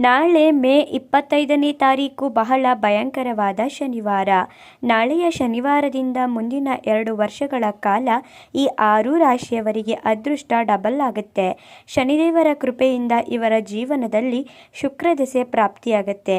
ನಾಳೆ ಮೇ ಇಪ್ಪತ್ತೈದನೇ ತಾರೀಕು ಬಹಳ ಭಯಂಕರವಾದ ಶನಿವಾರ. ನಾಳೆಯ ಶನಿವಾರದಿಂದ ಮುಂದಿನ ಎರಡು ವರ್ಷಗಳ ಕಾಲ ಈ ಆರು ರಾಶಿಯವರಿಗೆ ಅದೃಷ್ಟ ಡಬಲ್ ಆಗುತ್ತೆ. ಶನಿದೇವರ ಕೃಪೆಯಿಂದ ಇವರ ಜೀವನದಲ್ಲಿ ಶುಕ್ರ ದೆಸೆ ಪ್ರಾಪ್ತಿಯಾಗುತ್ತೆ.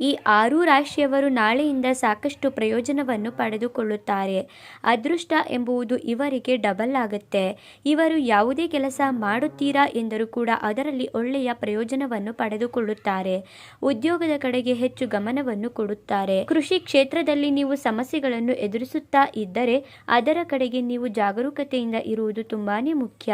ಈ ಆರು ರಾಶಿಯವರು ನಾಳೆಯಿಂದ ಸಾಕಷ್ಟು ಪ್ರಯೋಜನವನ್ನು ಪಡೆದುಕೊಳ್ಳುತ್ತಾರೆ. ಅದೃಷ್ಟ ಎಂಬುವುದು ಇವರಿಗೆ ಡಬಲ್ ಆಗುತ್ತೆ. ಇವರು ಯಾವುದೇ ಕೆಲಸ ಮಾಡುತ್ತೀರಾ ಎಂದರೂ ಕೂಡ ಅದರಲ್ಲಿ ಒಳ್ಳೆಯ ಪ್ರಯೋಜನವನ್ನು ಪಡೆದುಕೊಳ್ಳುತ್ತಾರೆ. ಉದ್ಯೋಗದ ಕಡೆಗೆ ಹೆಚ್ಚು ಗಮನವನ್ನು ಕೊಡುತ್ತಾರೆ. ಕೃಷಿ ಕ್ಷೇತ್ರದಲ್ಲಿ ನೀವು ಸಮಸ್ಯೆಗಳನ್ನು ಎದುರಿಸುತ್ತಾ ಇದ್ದರೆ ಅದರ ಕಡೆಗೆ ನೀವು ಜಾಗರೂಕತೆಯಿಂದ ಇರುವುದು ತುಂಬಾನೇ ಮುಖ್ಯ.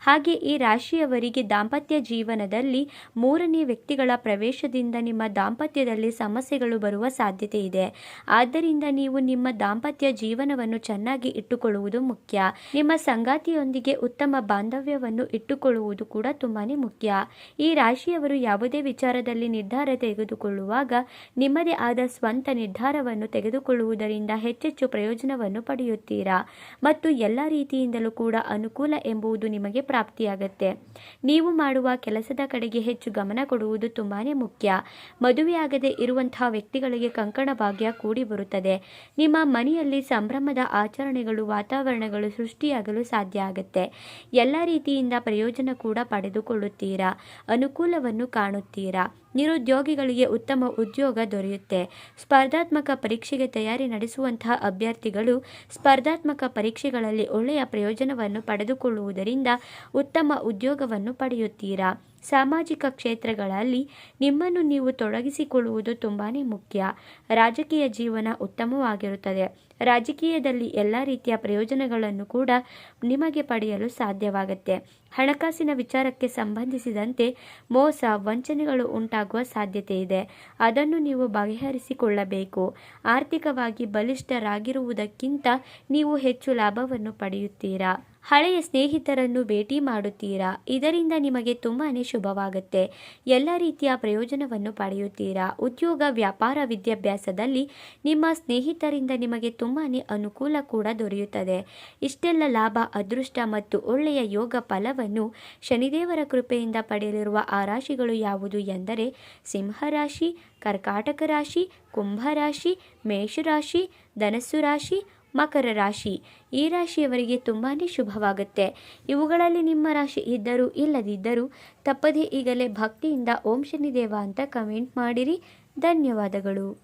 ಹಾಗೆ ಈ ರಾಶಿಯವರಿಗೆ ದಾಂಪತ್ಯ ಜೀವನದಲ್ಲಿ ಮೂರನೇ ವ್ಯಕ್ತಿಗಳ ಪ್ರವೇಶದಿಂದ ನಿಮ್ಮ ದಾಂಪತ್ಯದಲ್ಲಿ ಸಮಸ್ಯೆಗಳು ಬರುವ ಸಾಧ್ಯತೆ ಇದೆ. ಆದ್ದರಿಂದ ನೀವು ನಿಮ್ಮ ದಾಂಪತ್ಯ ಜೀವನವನ್ನು ಚೆನ್ನಾಗಿ ಇಟ್ಟುಕೊಳ್ಳುವುದು ಮುಖ್ಯ. ನಿಮ್ಮ ಸಂಗಾತಿಯೊಂದಿಗೆ ಉತ್ತಮ ಬಾಂಧವ್ಯವನ್ನು ಇಟ್ಟುಕೊಳ್ಳುವುದು ಕೂಡ ತುಂಬಾನೇ ಮುಖ್ಯ. ಈ ರಾಶಿಯವರು ಯಾವುದೇ ವಿಚಾರದಲ್ಲಿ ನಿರ್ಧಾರ ತೆಗೆದುಕೊಳ್ಳುವಾಗ ನಿಮ್ಮದೇ ಆದ ಸ್ವಂತ ನಿರ್ಧಾರವನ್ನು ತೆಗೆದುಕೊಳ್ಳುವುದರಿಂದ ಹೆಚ್ಚೆಚ್ಚು ಪ್ರಯೋಜನವನ್ನು ಪಡೆಯುತ್ತೀರಾ? ಮತ್ತು ಎಲ್ಲ ರೀತಿಯಿಂದಲೂ ಕೂಡ ಅನುಕೂಲ ಎಂಬುದು ನಿಮಗೆ ಪ್ರಾಪ್ತಿಯಾಗತ್ತೆ. ನೀವು ಮಾಡುವ ಕೆಲಸದ ಕಡೆಗೆ ಹೆಚ್ಚು ಗಮನ ಕೊಡುವುದು ತುಂಬಾನೇ ಮುಖ್ಯ. ಮದುವೆಯಾಗದೆ ಇರುವಂತಹ ವ್ಯಕ್ತಿಗಳಿಗೆ ಕಂಕಣ ಭಾಗ್ಯ ಕೂಡಿ ಬರುತ್ತದೆ. ನಿಮ್ಮ ಮನೆಯಲ್ಲಿ ಸಂಭ್ರಮದ ಆಚರಣೆಗಳು, ವಾತಾವರಣಗಳು ಸೃಷ್ಟಿಯಾಗಲು ಸಾಧ್ಯ ಆಗುತ್ತೆ. ಎಲ್ಲ ರೀತಿಯಿಂದ ಪ್ರಯೋಜನ ಕೂಡ ಪಡೆದುಕೊಳ್ಳುತ್ತೀರಾ? ಅನುಕೂಲವನ್ನು ಕಾಣುತ್ತೀರಾ? ನಿರುದ್ಯೋಗಿಗಳಿಗೆ ಉತ್ತಮ ಉದ್ಯೋಗ ದೊರೆಯುತ್ತೆ. ಸ್ಪರ್ಧಾತ್ಮಕ ಪರೀಕ್ಷೆಗೆ ತಯಾರಿ ನಡೆಸುವಂತಹ ಅಭ್ಯರ್ಥಿಗಳು ಸ್ಪರ್ಧಾತ್ಮಕ ಪರೀಕ್ಷೆಗಳಲ್ಲಿ ಒಳ್ಳೆಯ ಪ್ರಯೋಜನವನ್ನು ಪಡೆದುಕೊಳ್ಳುವುದರಿಂದ ಉತ್ತಮ ಉದ್ಯೋಗವನ್ನು ಪಡೆಯುತ್ತೀರಾ? ಸಾಮಾಜಿಕ ಕ್ಷೇತ್ರಗಳಲ್ಲಿ ನಿಮ್ಮನ್ನು ನೀವು ತೊಡಗಿಸಿಕೊಳ್ಳುವುದು ತುಂಬಾ ಮುಖ್ಯ. ರಾಜಕೀಯ ಜೀವನ ಉತ್ತಮವಾಗಿರುತ್ತದೆ. ರಾಜಕೀಯದಲ್ಲಿ ಎಲ್ಲ ರೀತಿಯ ಪ್ರಯೋಜನಗಳನ್ನು ಕೂಡ ನಿಮಗೆ ಪಡೆಯಲು ಸಾಧ್ಯವಾಗುತ್ತೆ. ಹಣಕಾಸಿನ ವಿಚಾರಕ್ಕೆ ಸಂಬಂಧಿಸಿದಂತೆ ಮೋಸ, ವಂಚನೆಗಳು ಉಂಟಾಗುವ ಸಾಧ್ಯತೆ ಇದೆ. ಅದನ್ನು ನೀವು ಬಗೆಹರಿಸಿಕೊಳ್ಳಬೇಕು. ಆರ್ಥಿಕವಾಗಿ ಬಲಿಷ್ಠರಾಗಿರುವುದಕ್ಕಿಂತ ನೀವು ಹೆಚ್ಚು ಲಾಭವನ್ನು ಪಡೆಯುತ್ತೀರಾ? ಹಳೆಯ ಸ್ನೇಹಿತರನ್ನು ಭೇಟಿ ಮಾಡುತ್ತೀರಾ? ಇದರಿಂದ ನಿಮಗೆ ತುಂಬಾ ಶುಭವಾಗುತ್ತೆ. ಎಲ್ಲ ರೀತಿಯ ಪ್ರಯೋಜನವನ್ನು ಪಡೆಯುತ್ತೀರಾ? ಉದ್ಯೋಗ, ವ್ಯಾಪಾರ, ವಿದ್ಯಾಭ್ಯಾಸದಲ್ಲಿ ನಿಮ್ಮ ಸ್ನೇಹಿತರಿಂದ ನಿಮಗೆ ತುಂಬಾ ಅನುಕೂಲ ಕೂಡ ದೊರೆಯುತ್ತದೆ. ಇಷ್ಟೆಲ್ಲ ಲಾಭ, ಅದೃಷ್ಟ ಮತ್ತು ಒಳ್ಳೆಯ ಯೋಗ ಫಲವನ್ನು ಶನಿದೇವರ ಕೃಪೆಯಿಂದ ಪಡೆಯಲಿರುವ ಆ ರಾಶಿಗಳು ಯಾವುದು ಎಂದರೆ ಸಿಂಹರಾಶಿ ಕರ್ಕಾಟಕ ರಾಶಿ ಕುಂಭರಾಶಿ ಮೇಷರಾಶಿ ಧನಸ್ಸು ರಾಶಿ ಮಕರ ರಾಶಿ. ಈ ರಾಶಿಯವರಿಗೆ ತುಂಬಾ ಶುಭವಾಗುತ್ತೆ. ಇವುಗಳಲ್ಲಿ ನಿಮ್ಮ ರಾಶಿ ಇದ್ದರೂ ಇಲ್ಲದಿದ್ದರೂ ತಪ್ಪದೇ ಈಗಲೇ ಭಕ್ತಿಯಿಂದ ಓಂ ಶನಿದೇವ ಅಂತ ಕಮೆಂಟ್ ಮಾಡಿರಿ. ಧನ್ಯವಾದಗಳು.